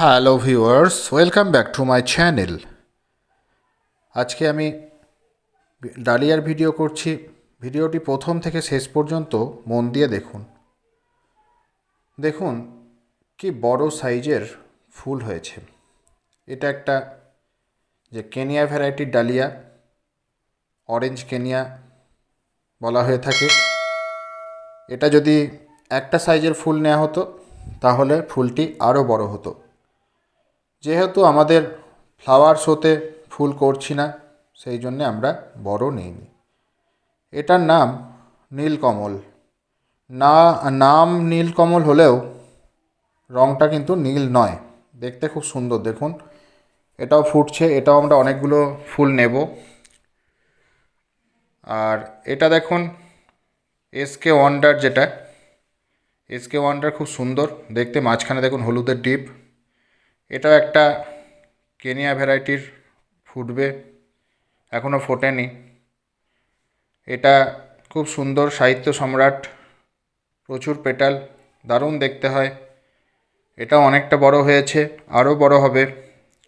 Hello viewers welcome back to my channel আজকে আমি ডালিয়ার ভিডিও করছি। ভিডিওটি প্রথম থেকে শেষ পর্যন্ত মন দিয়ে দেখুন। দেখুন কি বড় সাইজের ফুল হয়েছে। এটা একটা যে কেনিয়া ভ্যারাইটির ডালিয়া অরেঞ্জ কেনিয়া বলা হয়ে থাকে। এটা যদি একটা সাইজের ফুল নেওয়া হতো, তাহলে ফুলটি আরও বড় হতো। যেহেতু আমাদের ফ্লাওয়ার শোতে ফুল করছি না, সেই জন্যে আমরা বড় নিইনি। এটার নাম নীলকমল। না, নাম নীলকমল হলেও রঙটা কিন্তু নীল নয়। দেখতে খুব সুন্দর, দেখুন। এটাও ফুটছে, এটাও আমরা অনেকগুলো ফুল নেব। আর এটা দেখুন এসকে ওয়ান্ডার যেটা। এসকে ওয়ান্ডার খুব সুন্দর, দেখতে মাঝখানে দেখুন হলুদের ডিপ। এটাও একটা কেনিয়া ভ্যারাইটির ফুটবে এখনও ফোটেনি। এটা খুব সুন্দর সাহিত্য সম্রাট, প্রচুর পেটাল, দারুণ দেখতে হয়। এটাও অনেকটা বড় হয়েছে, আরও বড় হবে,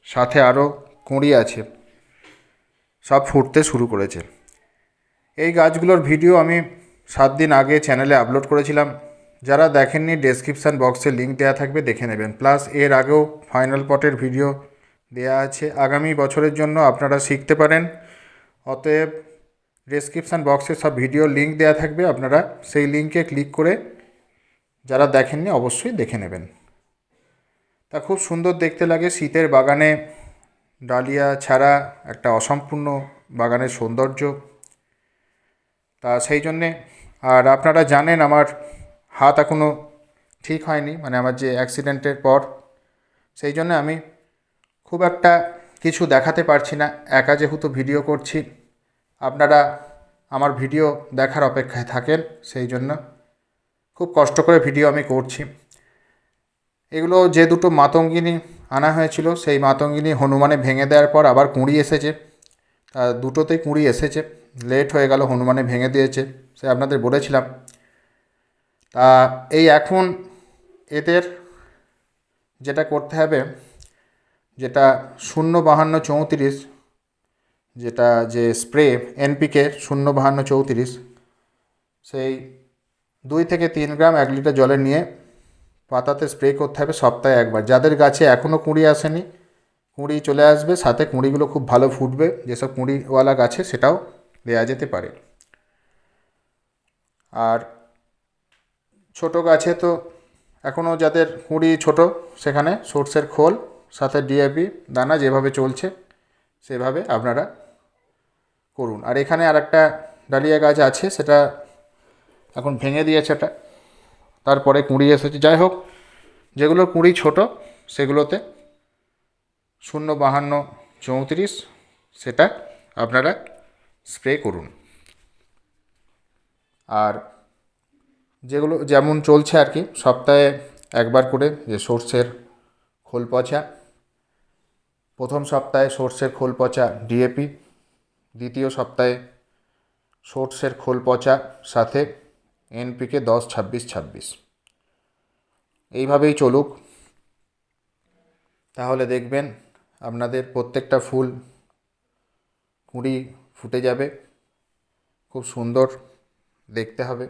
সাথে আরও কুঁড়ি আছে, সব ফুটতে শুরু করেছে। এই গাছগুলোর ভিডিও আমি সাত দিন আগে চ্যানেলে আপলোড করেছিলাম। যারা দেখেননি ডেসক্রিপশান বক্সে লিঙ্ক দেওয়া থাকবে, দেখে নেবেন। প্লাস এর আগেও ফাইনাল পটের ভিডিও দেওয়া আছে। আগামী বছরের জন্য আপনারা শিখতে পারেন। অতএব ডেসক্রিপশান বক্সে সব ভিডিও লিঙ্ক দেওয়া থাকবে। আপনারা সেই লিঙ্কে ক্লিক করে যারা দেখেননি, অবশ্যই দেখে নেবেন। তা খুব সুন্দর দেখতে লাগে। শীতের বাগানে ডালিয়া ছাড়া একটা অসম্পূর্ণ বাগানের সৌন্দর্য। তা সেই জন্যে, আর আপনারা জানেন আমার হাত এখনও ঠিক হয়নি মানে আমার যে অ্যাক্সিডেন্টের পর, সেই জন্য আমি খুব একটা কিছু দেখাতে পারছি না। একা যেহেতু ভিডিও করছি, আপনারা আমার ভিডিও দেখার অপেক্ষায় থাকেন, সেই জন্য খুব কষ্ট করে ভিডিও আমি করছি। এগুলো যে দুটো মাতঙ্গিনী আনা হয়েছিল, সেই মাতঙ্গিনী হনুমানে ভেঙে দেওয়ার পর আবার কুঁড়ি এসেছে। দুটোতেই কুঁড়ি এসেছে লেট হয়ে গেল, হনুমানে ভেঙে দিয়েছে, সে আপনাদের বলেছিলাম। তা এই এখন এদের যেটা করতে হবে, যেটা শূন্য বাহান্ন চৌত্রিশ, যেটা যে স্প্রে এনপিকে শূন্য বাহান্ন চৌত্রিশ, সেই দুই থেকে তিন গ্রাম এক লিটার জলে নিয়ে পাতাতে স্প্রে করতে হবে সপ্তাহে একবার। যাদের গাছে এখনও কুঁড়ি আসেনি, কুঁড়ি চলে আসবে, সাথে কুঁড়িগুলো খুব ভালো ফুটবে, যেসব কুঁড়িওয়ালা গাছে সেটাও দেওয়া যেতে পারে। আর ছোট গাছে তো এখনও যাদের কুঁড়ি ছোট, সেখানে সর্ষের খোল, সাথে ডিএপি দানা যেভাবে চলছে, সেভাবে আপনারা করুন। আর এখানে আর একটা ডালিয়া গাছ আছে, সেটা এখন ভেঙে দিয়েছে এটা। তারপরে কুঁড়ি এসেছে। যাই হোক, যেগুলো কুঁড়ি ছোট, সেগুলোতে শূন্য বাহান্ন চৌত্রিশ সেটা আপনারা স্প্রে করুন। আর যেগুলো যেমন চলছে আর কি, সপ্তাহে একবার করে যে সর্ষের খোল পচা, প্রথম সপ্তাহে সর্ষের খোল পচা ডিএপি দ্বিতীয় সপ্তাহে সর্ষের খোল পচা, সাথে এনপিকে দশ, ছাব্বিশ ছাব্বিশ। এইভাবেই চলুক। তাহলে দেখবেন আপনাদের প্রত্যেকটা ফুল কুঁড়ি ফুটে যাবে, খুব সুন্দর দেখতে হবে।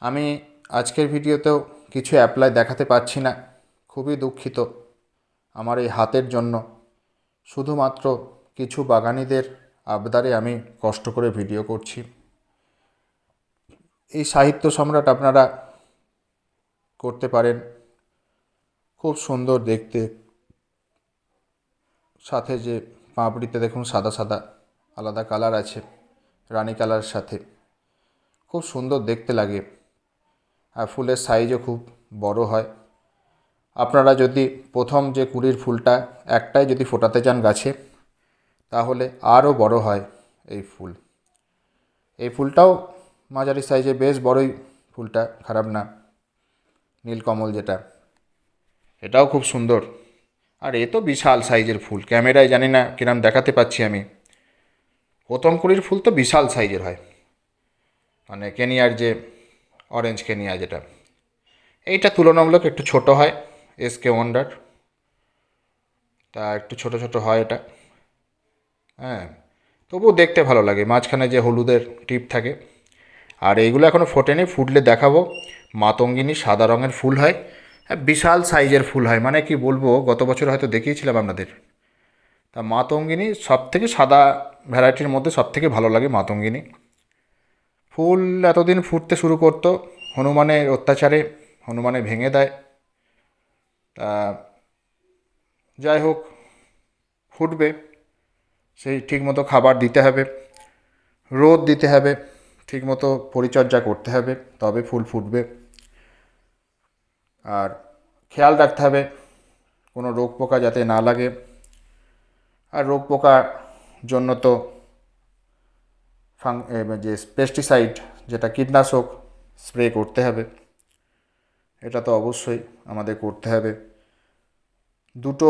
আমি আজকের ভিডিওতেও কিছু অ্যাপ্লাই দেখাতে পারছি না। খুবই দুঃখিত আমার এই হাতের জন্য। শুধুমাত্র কিছু বাগানিদের আবদারে আমি কষ্ট করে ভিডিও করছি। এই সাহিত্য সম্রাট আপনারা করতে পারেন। খুব সুন্দর দেখতে। সাথে যে পাঁপড়িতে দেখুন সাদা সাদা আলাদা কালার আছে, রানী কালারের সাথে। খুব সুন্দর দেখতে লাগে। ফুলের সাইজও খুব বড় হয়। আপনারা যদি প্রথম যে কুড়ির ফুলটা একটাই যদি ফোটাতে চান গাছে, তাহলে আরও বড় হয় এই ফুল। এই ফুলটাও মাঝারি সাইজে বেশ বড়ই ফুলটা, খারাপ না। নীলকমল যেটা। এটাও খুব সুন্দর। আর এ তো বিশাল সাইজের ফুল, ক্যামেরায় জানি না কিরম দেখাতে পাচ্ছি আমি। প্রথম কুড়ির ফুল তো বিশাল সাইজের হয়। মানে কেনিয়ার যে অরেঞ্জ কেনিয়া যেটা। এইটা তুলনামূলক একটু ছোট হয় এসকে ওয়ান্ডার তা একটু ছোট ছোট হয় এটা। হ্যাঁ তবুও দেখতে ভালো লাগে, মাঝখানে যে হলুদের টিপ থাকে। আর এইগুলো এখনও ফোটেনি, ফুটলে দেখাবো। মাতঙ্গিনী সাদা রঙের ফুল হয় হ্যাঁ বিশাল সাইজের ফুল হয়। মানে কি বলব, গত বছর হয়তো দেখিয়েছিলাম আপনাদের। তা মাতঙ্গিনী সব থেকে সাদা ভ্যারাইটির মধ্যে সব থেকে ভালো লাগে মাতঙ্গিনী। ফুল এতদিন ফুটতে শুরু করতো, হনুমানের অত্যাচারে, হনুমানে ভেঙে দেয়। তা যাই হোক ফুটবে, সেই ঠিকমতো খাবার দিতে হবে, রোদ দিতে হবে, ঠিকমতো পরিচর্যা করতে হবে, তবে ফুল ফুটবে। আর খেয়াল রাখতে হবে, কোনো রোগ পোকা যাতে না লাগে। আর রোগ পোকার জন্য তো যে পেস্টিসাইড যেটা কীটনাশক স্প্রে করতে হবে। এটা তো অবশ্যই আমাদের করতে হবে। দুটো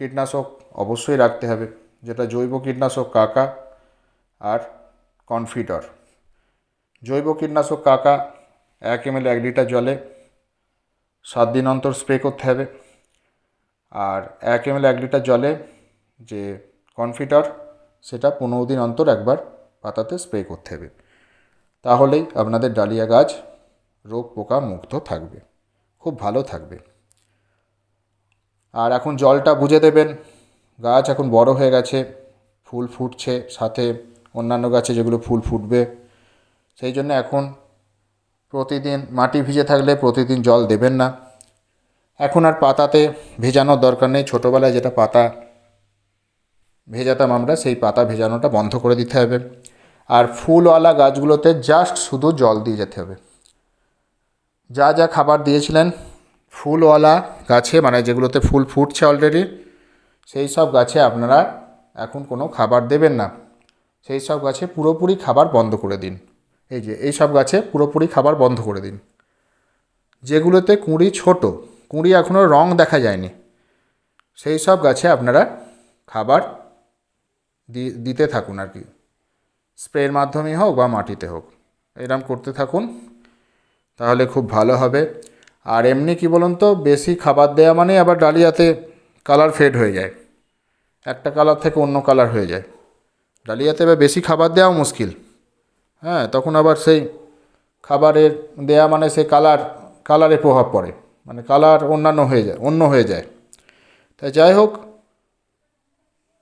কীটনাশক অবশ্যই রাখতে হবে, যেটা জৈব কীটনাশক কাকা আর কনফিডর জৈব কীটনাশক কাকা এক এম এক লিটার জলে সাত দিন অন্তর স্প্রে করতে হবে। আর এক এম এক লিটার জলে যে কনফিটার সেটা পনেরো দিন অন্তর একবার পাতাতে স্প্রে করতে হবে। তাহলেই আপনাদের ডালিয়া গাছ রোগ পোকা মুক্ত থাকবে, খুব ভালো থাকবে। আর এখন জলটা বুঝে দেবেন, গাছ এখন বড় হয়ে গেছে, ফুল ফুটছে, সাথে অন্যান্য গাছে যেগুলো ফুল ফুটবে। সেই জন্য এখন প্রতিদিন মাটি ভিজে থাকলে প্রতিদিন জল দেবেন না। এখন আর পাতাতে ভেজানোর দরকার নেই, ছোটোবেলায় যেটা পাতা ভেজাতাম আমরা, সেই পাতা ভেজানোটা বন্ধ করে দিতে হবে। আর ফুলওয়ালা গাছগুলোতে জাস্ট শুধু জল দিয়ে যেতে হবে। যা যা খাবার দিয়েছিলেন, ফুলওয়ালা গাছে মানে যেগুলোতে ফুল ফুটছে অলরেডি সেই সব গাছে আপনারা এখন কোনো খাবার দেবেন না। সেই সব গাছে পুরোপুরি খাবার বন্ধ করে দিন। এই যে, এই সব গাছে পুরোপুরি খাবার বন্ধ করে দিন। যেগুলোতে কুঁড়ি ছোট, কুঁড়ি এখনও রং দেখা যায়নি, সেই সব গাছে আপনারা খাবার দিতে থাকুন আর কি। স্প্রের মাধ্যমেই হোক বা মাটিতে হোক। এরম করতে থাকুন, তাহলে খুব ভালো হবে। আর এমনি কি বলুন তো, বেশি খাবার দেওয়া মানে আবার ডালিয়াতে কালার ফেড হয়ে যায়। একটা কালার থেকে অন্য কালার হয়ে যায়। ডালিয়াতে এবার বেশি খাবার দেওয়াও মুশকিল। হ্যাঁ তখন আবার সেই খাবারের দেয়া মানে সেই কালার, কালারে প্রভাব পড়ে। মানে কালার অন্যান্য হয়ে যায়, অন্য হয়ে যায়। তাই যাই হোক,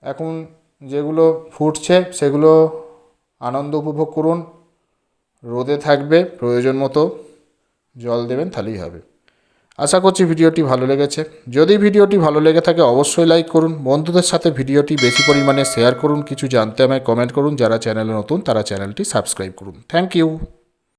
এখন যেগুলো ফুটছে সেগুলো আনন্দ উপভোগ করুন। রোদে থাকবে, প্রয়োজন মতো জল দেবেন, তাহলেই হবে। আশা করছি ভিডিওটি ভালো লেগেছে। যদি ভিডিওটি ভালো লেগে থাকে, অবশ্যই লাইক করুন। বন্ধুদের সাথে ভিডিওটি বেশি পরিমাণে শেয়ার করুন। কিছু জানতে আমায় কমেন্ট করুন। যারা চ্যানেলে নতুন, তারা চ্যানেলটি সাবস্ক্রাইব করুন। Thank you.